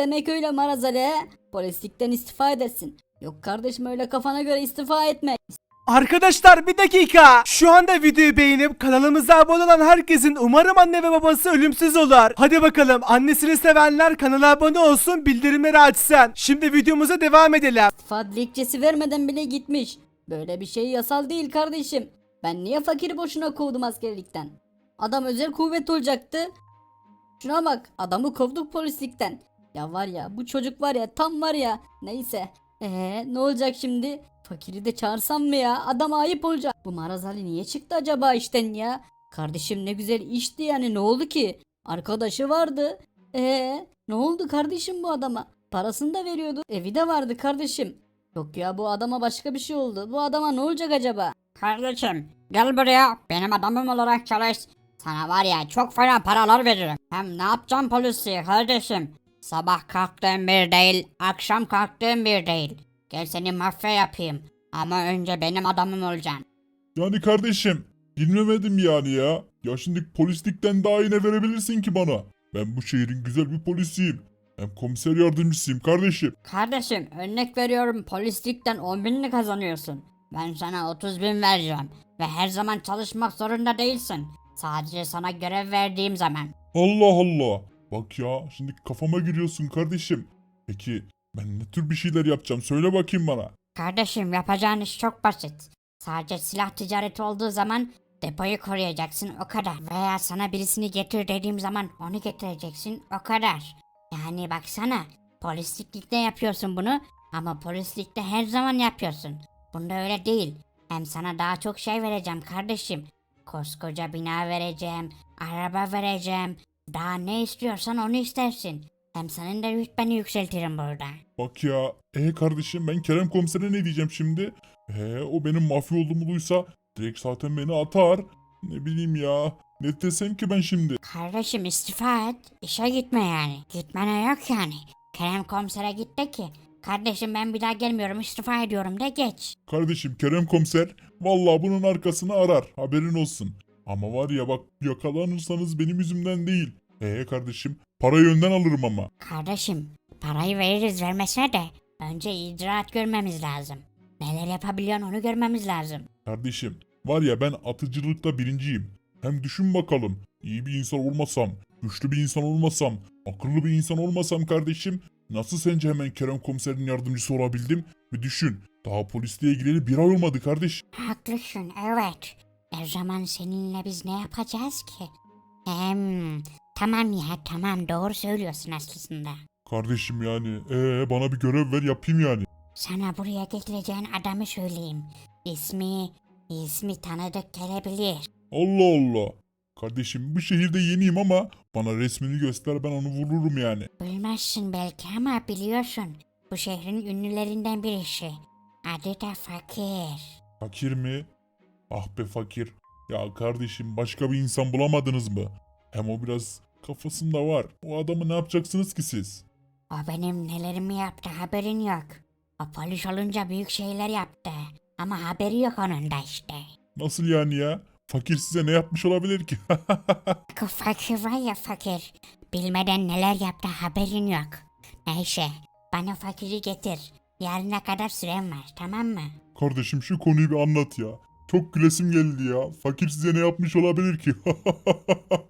Demek öyle Marazali he? Polislikten istifa edersin. Yok kardeşim öyle kafana göre istifa etme. Arkadaşlar bir dakika. Şu anda videoyu beğenip kanalımıza abone olan herkesin umarım anne ve babası ölümsüz olur. Hadi bakalım annesini sevenler kanala abone olsun bildirimleri açsın. Şimdi videomuza devam edelim. İstifa dilekçesi vermeden bile gitmiş. Böyle bir şey yasal değil kardeşim. Ben niye fakiri boşuna kovdum askerlikten? Adam özel kuvvet olacaktı. Şuna bak adamı kovduk polislikten. Ya var ya bu çocuk var ya tam var ya. Neyse. Ee ne olacak şimdi? Fakiri de çağırsam mı ya? Adam ayıp olacak. Bu Marazali niye çıktı acaba işten ya? Kardeşim ne güzel işti yani ne oldu ki? Arkadaşı vardı. Ee ne oldu kardeşim bu adama? Parasını da veriyordu. Evi de vardı kardeşim. Yok ya bu adama başka bir şey oldu. Bu adama ne olacak acaba? Kardeşim gel buraya benim adamım olarak çalış. Sana var ya çok fena paralar veririm. Hem ne yapacağım polisi kardeşim? Sabah kalktığım bir değil, akşam kalktığım bir değil. Gel seni mafya yapayım. Ama önce benim adamım olacaksın. Yani kardeşim bilmemedim yani ya. Ya şimdi polislikten daha iyi ne verebilirsin ki bana? Ben bu şehrin güzel bir polisiyim. Hem komiser yardımcısıyım kardeşim. Kardeşim örnek veriyorum polislikten 10 binini kazanıyorsun. Ben sana 30 bin vereceğim. Ve her zaman çalışmak zorunda değilsin. Sadece sana görev verdiğim zaman. Allah Allah. Bak ya şimdi kafama giriyorsun kardeşim. Peki ben ne tür bir şeyler yapacağım söyle bakayım bana. Kardeşim yapacağın iş çok basit. Sadece silah ticareti olduğu zaman depoyu koruyacaksın o kadar. Veya sana birisini getir dediğim zaman onu getireceksin o kadar. Yani baksana polislikte yapıyorsun bunu ama polislikte her zaman yapıyorsun. Bunda öyle değil. Hem sana daha çok şey vereceğim kardeşim. Koskoca bina vereceğim, araba vereceğim. Daha ne istiyorsan onu istersin. Hem senin de rütbeni yükseltirim burada. Bak ya e kardeşim ben Kerem komisere ne diyeceğim şimdi? E o benim mafya olduğumu duysa direkt zaten beni atar. Ne bileyim ya. Ne desem ki ben şimdi? Kardeşim istifa et. İşe gitme yani. Gitmene yok yani. Kerem komisere git de ki. Kardeşim ben bir daha gelmiyorum istifa ediyorum de geç. Kardeşim Kerem komiser vallahi bunun arkasını arar haberin olsun. Ama var ya bak yakalanırsanız benim yüzümden değil. Ee kardeşim parayı önden alırım ama. Kardeşim parayı veririz vermesine de önce icraat görmemiz lazım. Neler yapabiliyorsun onu görmemiz lazım. Kardeşim var ya ben atıcılıkta birinciyim. Hem düşün bakalım iyi bir insan olmasam, güçlü bir insan olmasam, akıllı bir insan olmasam kardeşim nasıl sence hemen Kerem komiserin yardımcısı olabildim? Bir düşün daha polisliğe gireli bir ay olmadı kardeş. Haklısın evet. O zaman seninle biz ne yapacağız ki? Hem tamam ya tamam doğru söylüyorsun aslında. Kardeşim yani ee bana bir görev ver yapayım yani. Sana buraya getireceğin adamı söyleyeyim. İsmi, ismi tanıdık gelebilir. Allah Allah. Kardeşim bu şehirde yeniyim ama bana resmini göster ben onu vururum yani. Bilmezsin belki ama biliyorsun. Bu şehrin ünlülerinden birisi. Adı da Fakir. Fakir mi? Ah be fakir. Ya kardeşim başka bir insan bulamadınız mı? Hem o biraz kafasında var. O adamı ne yapacaksınız ki siz? O benim nelerimi yaptı haberin yok. O polis olunca büyük şeyler yaptı. Ama haberi yok onun da işte. Nasıl yani ya? Fakir size ne yapmış olabilir ki? Bu fakir var ya fakir. Bilmeden neler yaptı haberin yok. Neyse bana fakiri getir. Yarına kadar süren var tamam mı? kardeşim şu konuyu bir anlat ya. Çok gülesim geldi ya. Fakir size ne yapmış olabilir ki?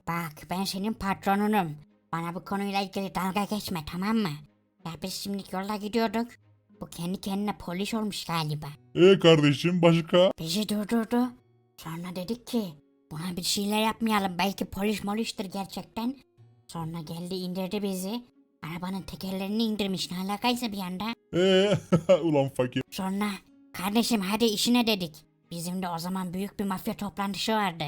Bak ben senin patronunum. Bana bu konuyla ilgili dalga geçme tamam mı? Ya biz şimdi yolda gidiyorduk. Bu kendi kendine polis olmuş galiba. e kardeşim başka? Bizi durdurdu. Sonra dedik ki buna bir şeyler yapmayalım. Belki polis molistir gerçekten. Sonra geldi indirdi bizi. Arabanın tekerlerini indirmiş ne alakaysa bir anda. E ulan fakir. Sonra kardeşim hadi işine dedik. Bizim de o zaman büyük bir mafya toplantısı vardı.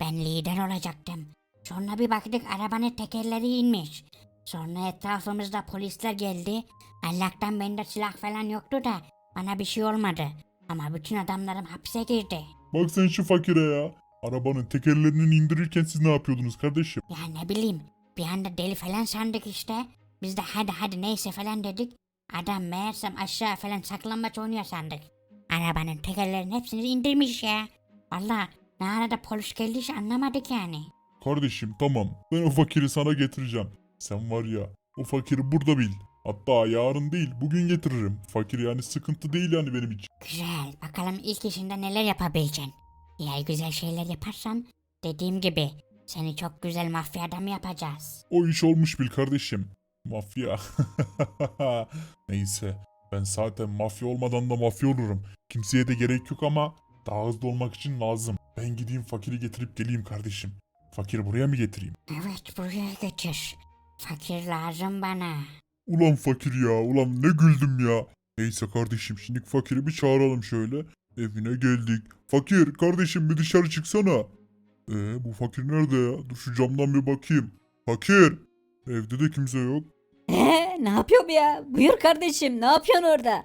Ben lider olacaktım. Sonra bir baktık arabanın tekerleri inmiş. Sonra etrafımızda polisler geldi. Allah'tan bende silah falan yoktu da bana bir şey olmadı. Ama bütün adamlarım hapse girdi. Bak sen şu fakire ya. Arabanın tekerlerini indirirken siz ne yapıyordunuz kardeşim? Ya ne bileyim bir anda deli falan sandık işte. Biz de hadi hadi neyse falan dedik. Adam meğersem aşağı falan saklanmaç oynuyor sandık. Arabanın tekerlerinin hepsini indirmiş ya. Valla ne arada polis geldiyse anlamadık yani. Kardeşim tamam ben o fakiri sana getireceğim. Sen var ya O fakiri burada bil. Hatta yarın değil bugün getiririm. Fakir yani sıkıntı değil yani benim için. Güzel. Bakalım ilk işinde neler yapabileceksin. Eğer güzel şeyler yaparsan dediğim gibi seni çok güzel mafya adamı yapacağız. O iş olmuş bil kardeşim. Mafya. Neyse. Ben zaten mafya olmadan da mafya olurum. Kimseye de gerek yok ama daha hızlı olmak için lazım. Ben gideyim fakiri getirip geleyim kardeşim. Fakir buraya mı getireyim? Evet buraya götür. Fakir lazım bana. Ulan fakir ya, ulan ne güldüm ya. Neyse kardeşim, şimdi fakiri bir çağıralım şöyle. Evine geldik. Fakir, kardeşim bir dışarı çıksana. Ee, bu fakir nerede ya? Dur şu camdan bir bakayım. Fakir! Evde de kimse yok. Ee, ne yapıyor bu ya? Buyur kardeşim ne yapıyorsun orada?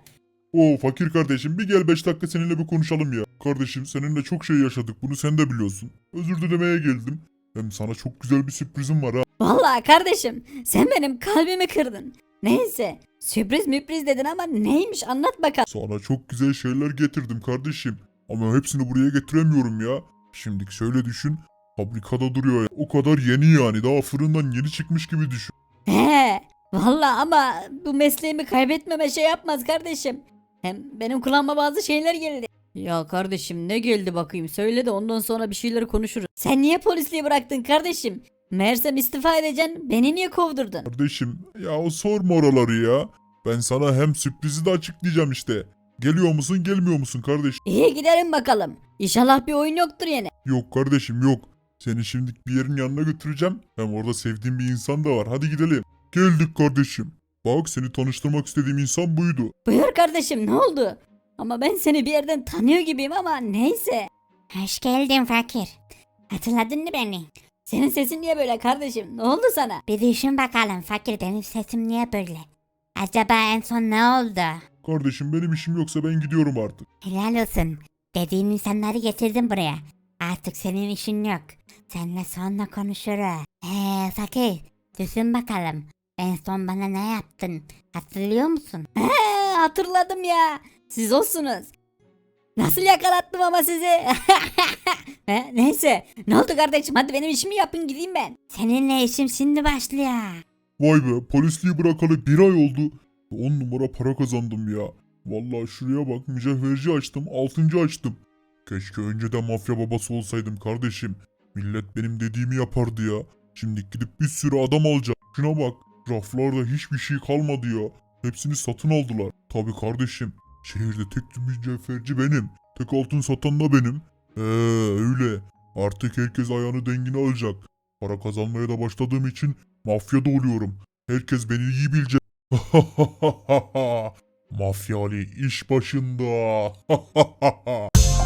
Oo fakir kardeşim bir gel 5 dakika seninle bir konuşalım ya. Kardeşim seninle çok şey yaşadık bunu sen de biliyorsun. Özür dilemeye geldim. Hem sana çok güzel bir sürprizim var ha. Vallahi kardeşim sen benim kalbimi kırdın. Neyse sürpriz müpriz dedin ama neymiş anlat bakalım. Sana çok güzel şeyler getirdim kardeşim. Ama hepsini buraya getiremiyorum ya. Şimdi şöyle düşün. Fabrikada duruyor ya. O kadar yeni yani. Daha fırından yeni çıkmış gibi düşün. He, vallahi ama bu mesleğimi kaybetmeme şey yapmaz kardeşim. Hem benim kulağıma bazı şeyler geldi. Ya kardeşim ne geldi bakayım söyle de ondan sonra bir şeyleri konuşuruz. Sen niye polisliği bıraktın kardeşim? Meğersem istifa edeceksin beni niye kovdurdun? Kardeşim ya o sorma oraları ya. Ben sana hem sürprizi de açıklayacağım işte. Geliyor musun gelmiyor musun kardeşim? İyi gidelim bakalım. İnşallah bir oyun yoktur yine. Yok kardeşim yok. Seni şimdi bir yerin yanına götüreceğim. Hem orada sevdiğim bir insan da var. Hadi gidelim. Geldik kardeşim. Bak seni tanıştırmak istediğim insan buydu. Buyur kardeşim ne oldu? Ama ben seni bir yerden tanıyor gibiyim ama neyse. Hoş geldin fakir. Hatırladın mı beni? Senin sesin niye böyle kardeşim? Ne oldu sana? Bir düşün bakalım fakir benim sesim niye böyle? Acaba en son ne oldu? Kardeşim benim işim yoksa ben gidiyorum artık. Helal olsun. Dediğin insanları getirdim buraya. Artık senin işin yok. Seninle sonra konuşuruz. Eee fakir düşün bakalım. En son bana ne yaptın? Hatırlıyor musun? Hatırladım ya. Siz olsunuz. Nasıl yakalattım ama sizi? He, neyse. Ne oldu kardeşim? Hadi benim işimi yapın gideyim ben. Seninle işim şimdi başlıyor. Vay be polisliği bırakalı bir ay oldu. 10 numara para kazandım ya. Vallahi şuraya bak mücevherci açtım 6. açtım. Keşke önceden mafya babası olsaydım kardeşim. Millet benim dediğimi yapardı ya. Şimdi gidip bir sürü adam alacağım. Şuna bak raflarda hiçbir şey kalmadı ya. Hepsini satın aldılar. Tabi kardeşim şehirde tek mücevherci benim. Tek altın satan da benim. Eee öyle. Artık herkes ayağını dengine alacak. Para kazanmaya da başladığım için mafyada oluyorum. Herkes beni iyi bilecek. Mafya Ali iş başında.